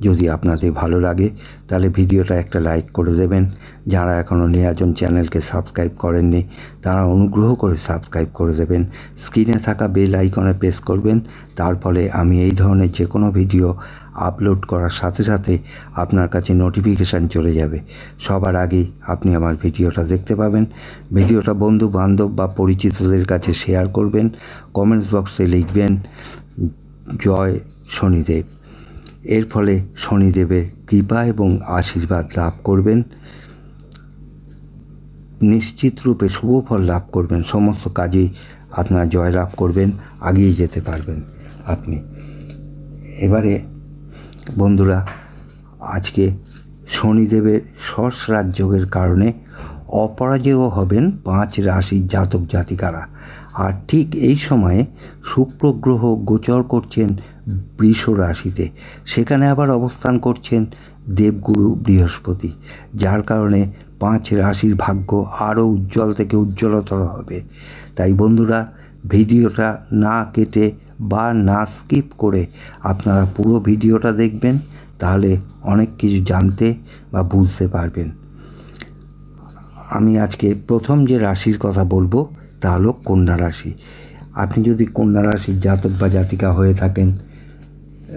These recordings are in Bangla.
যদি আপনাদের ভালো লাগে, তাহলে ভিডিওটা একটা লাইক করে দেবেন। যারা এখনও নিরাজন চ্যানেলকে সাবস্ক্রাইব করেননি, তারা অনুগ্রহ করে সাবস্ক্রাইব করে দেবেন। স্ক্রিনে থাকা বেল আইকনে প্রেস করবেন। তার ফলে আমি এই ধরনের যে কোনো ভিডিও আপলোড করার সাথে সাথে আপনার কাছে নোটিফিকেশান চলে যাবে। সবার আগেই আপনি আমার ভিডিওটা দেখতে পাবেন। ভিডিওটা বন্ধু বান্ধব বা পরিচিতদের কাছে শেয়ার করবেন। কমেন্টস বক্সে লিখবেন, জয় শনিদেব। এর ফলে শনিদেবের কৃপা এবং আশীর্বাদ লাভ করবেন। নিশ্চিত রূপে শুভ ফল লাভ করবেন। সমস্ত কাজেই আপনার জয় লাভ করবেন, আগিয়ে যেতে পারবেন আপনি। এবারে বন্ধুরা, আজকে শনিদেবের সস রাজযোগের কারণে অপরাজেয় হবেন পাঁচ রাশির জাতক জাতিকারা। আর ঠিক এই সময়ে শুক্র গ্রহ গোচর করছেন বৃষ রাশিতে সেখানে আবার অবস্থান করছেন দেবগুরু বৃহস্পতি, যার কারণে পাঁচ রাশির ভাগ্য আরও উজ্জ্বল থেকে উজ্জ্বলতর হবে। তাই বন্ধুরা, ভিডিওটা না কেটে বা না স্কিপ করে আপনারা পুরো ভিডিওটা দেখবেন, তাহলে অনেক কিছু জানতে বা বুঝতে পারবেন। আমি আজকে প্রথম যে রাশির কথা বলব, তা হলো কন্যা রাশি। আপনি যদি কন্যা রাশির জাতক বা জাতিকা হয়ে থাকেন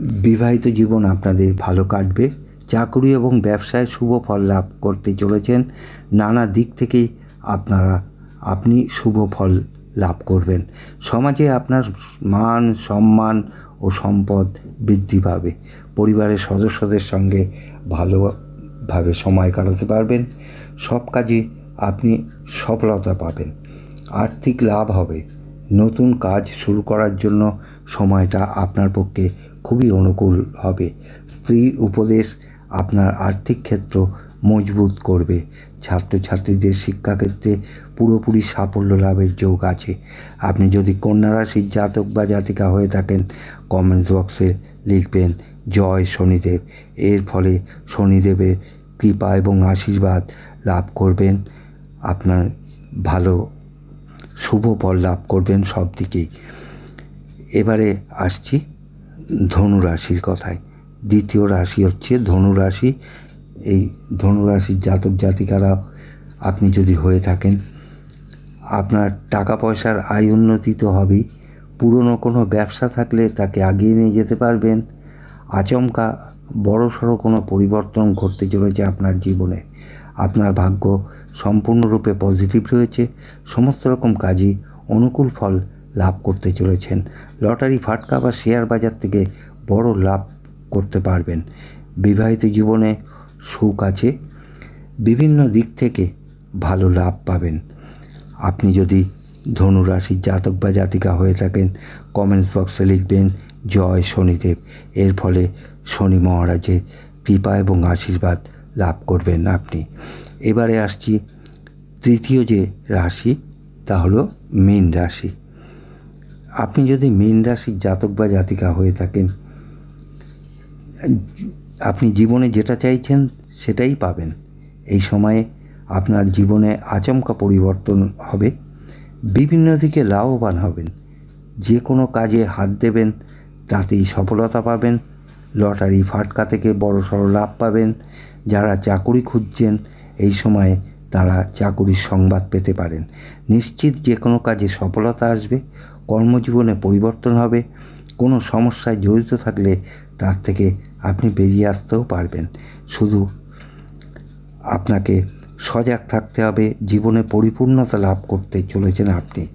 বিবাহিত জীবন আপনাদের ভালো কাটবে। চাকরি এবং ব্যবসায় শুভ ফল লাভ করতে চলেছেন। নানা দিক থেকেই আপনারা, আপনি শুভ ফল লাভ করবেন। সমাজে আপনার মান, সম্মান ও সম্পদ বৃদ্ধি পাবে। পরিবারের সদস্যদের সঙ্গে ভালোভাবে সময় কাটাতে পারবেন। সব কাজে আপনি সফলতা পাবেন। আর্থিক লাভ হবে। নতুন কাজ শুরু করার জন্য সময়টা আপনার পক্ষে খুবই অনুকূল হবে। স্ত্রীর উপদেশ আপনার আর্থিক ক্ষেত্র মজবুত করবে। ছাত্রছাত্রীদের শিক্ষাক্ষেত্রে পুরোপুরি সাফল্য লাভের যোগ আছে। আপনি যদি কন্যা রাশির জাতক বা জাতিকা হয়ে থাকেন কমেন্টস বক্সে লিখবেন, জয় শনিদেব। এর ফলে শনিদেবের কৃপা এবং আশীর্বাদ লাভ করবেন, আপনার ভালো, শুভ ফল লাভ করবেন সব দিকেই এবারে আসছি ধনু রাশির কথায়। দ্বিতীয় রাশি হচ্ছে ধনু রাশি এই ধনু রাশির জাতক জাতিকারা, আপনি যদি হয়ে থাকেন, আপনার টাকা পয়সার আয় উন্নতি তো হবেই। পুরনো কোনো ব্যবসা থাকলে তাকে আগিয়ে নিয়ে যেতে পারবেন। আচমকা বড় সড়ো কোনো পরিবর্তন ঘটতে চলেছে আপনার জীবনে। আপনার ভাগ্য সম্পূর্ণরূপে পজিটিভ রয়েছে। সমস্ত রকম কাজই অনুকূল ফল লাভ করতে চলেছেন। লটারি, ফাটকা বা শেয়ার বাজার থেকে বড় লাভ করতে পারবেন। বিবাহিত জীবনে সুখ আছে, বিভিন্ন দিক থেকে ভালো লাভ পাবেন। আপনি যদি ধনুরাশির জাতক বা জাতিকা হয়ে থাকেন কমেন্টস বক্সে লিখবেন, জয় শনিদেব। এর ফলে শনি মহারাজের কৃপা এবং আশীর্বাদ লাভ করবেন আপনি। এবারে আসছি তৃতীয় যে রাশি, তা হলো মীন রাশি। আপনি যদি মীন রাশির জাতক বা জাতিকা হয়ে থাকেন, আপনি জীবনে যেটা চাইছেন সেটাই পাবেন। এই সময়ে আপনার জীবনে আচমকা পরিবর্তন হবে, বিভিন্ন দিকে লাভবান হবেন। যে কোনো কাজে হাত দেবেন, তাতেই সফলতা পাবেন, লটারি ফাটকা থেকে বড় সড়ো লাভ পাবেন, যারা চাকুরি খুঁজছেন, এই সময়ে তারা চাকুরির সংবাদ পেতে পারেন। নিশ্চিত যে কোনো কাজে সফলতা আসবে কর্মজীবনে পরিবর্তন হবে, কোনো সমস্যায় জড়িত থাকলে তার থেকে আপনি বেরিয়ে আসতেও পারবেন। শুধু আপনাকে সজাগ থাকতে হবে, জীবনে পরিপূর্ণতা লাভ করতে চলেছেন আপনি।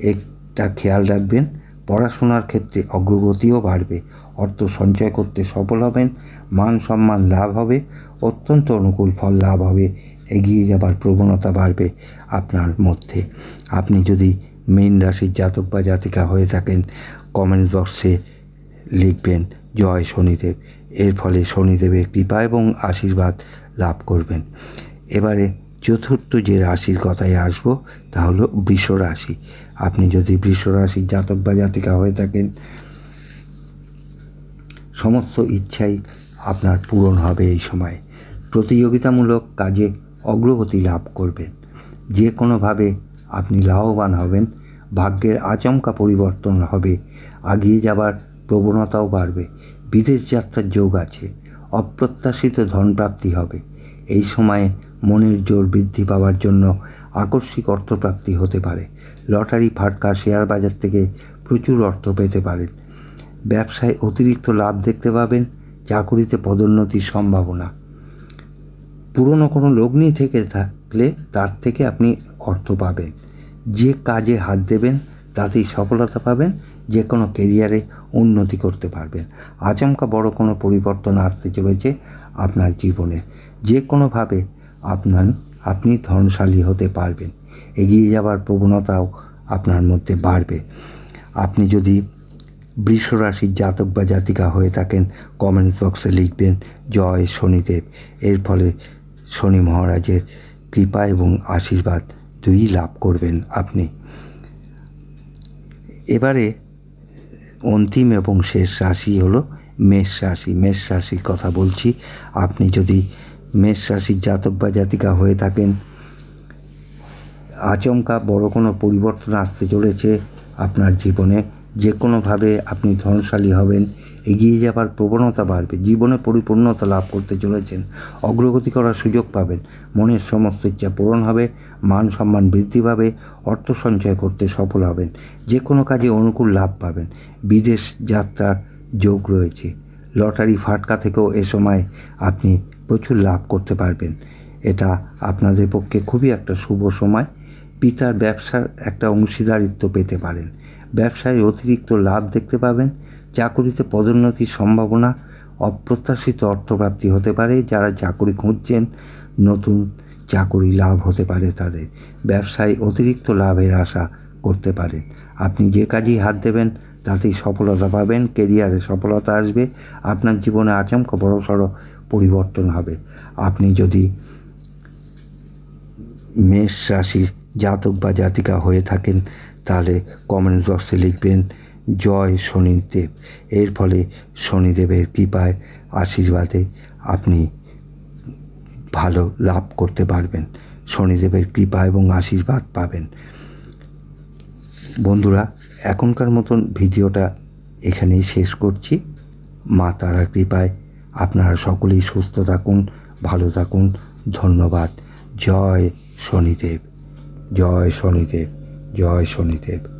একটা খেয়াল রাখবেন, পড়াশোনার ক্ষেত্রে অগ্রগতিও বাড়বে। অর্থ সঞ্চয় করতে সফল হবেন, মান সম্মান লাভ হবে, অত্যন্ত অনুকূল ফল লাভ হবে, এগিয়ে যাবার প্রবণতা বাড়বে আপনার মধ্যে। আপনি যদি মীন রাশির জাতক বা জাতিকা হয়ে থাকেন কমেন্ট বক্সে লিখবেন, জয় শনিদেব। এর ফলে শনিদেবের কৃপা এবং আশীর্বাদ লাভ করবেন। এবারে চতুর্থ যে রাশির কথায় আসব, তা হলো বৃষ রাশি। আপনি যদি বৃষ রাশির জাতক বা জাতিকা হয়ে থাকেন, সমস্ত ইচ্ছাই আপনার পূরণ হবে এই সময়। প্রতিযোগিতামূলক কাজে অগ্রগতি লাভ করবেন। যে কোনোভাবে আপনি লাভবান হবেন, ভাগ্যের আচমকা পরিবর্তন হবে আগিয়ে যাবার প্রবণতাও বাড়বে, বিদেশ যাত্রার যোগ আছে, অপ্রত্যাশিত ধনপ্রাপ্তি হবে। এই সময়ে মনের জোর বৃদ্ধি পাওয়ার জন্য আকস্মিক অর্থপ্রাপ্তি হতে পারে। লটারি, ফাটকা, শেয়ার বাজার থেকে প্রচুর অর্থ পেতে পারেন। ব্যবসায় অতিরিক্ত লাভ দেখতে পাবেন, চাকুরিতে পদোন্নতির সম্ভাবনা। পুরনো কোনো লগ্নি থেকে থাকলে তার থেকে আপনি অর্থ পাবেন। যে কাজে হাত দেবেন, তাতেই সফলতা পাবেন, যে কোনো কেরিয়ারে উন্নতি করতে পারবেন। আচমকা বড় কোনো পরিবর্তন আসতে চলেছে আপনার জীবনে। যে কোনোভাবে আপনার, আপনি ধনশালী হতে পারবেন। এগিয়ে যাবার প্রবণতাও আপনার মধ্যে বাড়বে। আপনি যদি বৃষ রাশির জাতক বা জাতিকা হয়ে থাকেন কমেন্টস বক্সে লিখবেন, জয় শনিদেব। এর ফলে শনি মহারাজের কৃপা এবং আশীর্বাদ দুই লাভ করবেন আপনি। এবারে অন্তিম এবং শেষ রাশি হলো মেষ রাশি। মেষ রাশির কথা বলছি, আপনি যদি মেষ রাশির জাতক বা জাতিকা হয়ে থাকেন, আচমকা বড় কোনো পরিবর্তন আসতে চলেছে আপনার জীবনে। যে কোনোভাবে আপনি ধনশালী হবেন, এগিয়ে যাবার প্রবণতা বাড়বে, জীবনে পরিপূর্ণতা লাভ করতে চলেছেন, অগ্রগতি করার সুযোগ পাবেন, মনের সমস্ত ইচ্ছা পূরণ হবে, মান সম্মান বৃদ্ধি পাবে, অর্থ সঞ্চয় করতে সফল হবেন যে কোনো কাজে অনুকূল লাভ পাবেন, বিদেশ যাত্রার যোগ রয়েছে, লটারি ফাটকা থেকেও এ সময় আপনি প্রচুর লাভ করতে পারবেন, এটা আপনাদের পক্ষে খুবই একটা শুভ সময়, পিতার ব্যবসার একটা অংশীদারিত্ব পেতে পারেন ব্যবসায় অতিরিক্ত লাভ দেখতে পাবেন। চাকুরিতে পদোন্নতির সম্ভাবনা, অপ্রত্যাশিত অর্থপ্রাপ্তি হতে পারে, যারা চাকুরি খুঁজছেন, নতুন চাকুরি লাভ হতে পারে তাদের। ব্যবসায় অতিরিক্ত লাভের আশা করতে পারেন। আপনি যে কাজেই হাত দেবেন, তাতেই সফলতা পাবেন, কেরিয়ারে সফলতা আসবে, আপনার জীবনে আচমকা বড়সড় পরিবর্তন হবে। আপনি যদি মেষ রাশির জাতক বা জাতিকা হয়ে থাকেন তাহলে কমেন্টস বক্সে লিখবেন, জয় শনিদেব। এর ফলে শনিদেবের কৃপায় আশীর্বাদে আপনি ভালো লাভ করতে পারবেন। শনিদেবের কৃপা এবং আশীর্বাদ পাবেন। বন্ধুরা, এখনকার মতন ভিডিওটা এখানেই শেষ করছি। মা তারা কৃপায় আপনারা সকলেই সুস্থ থাকুন, ভালো থাকুন। ধন্যবাদ। জয় শনিদেব। জয় শনিদেব। জয় শনিদেব।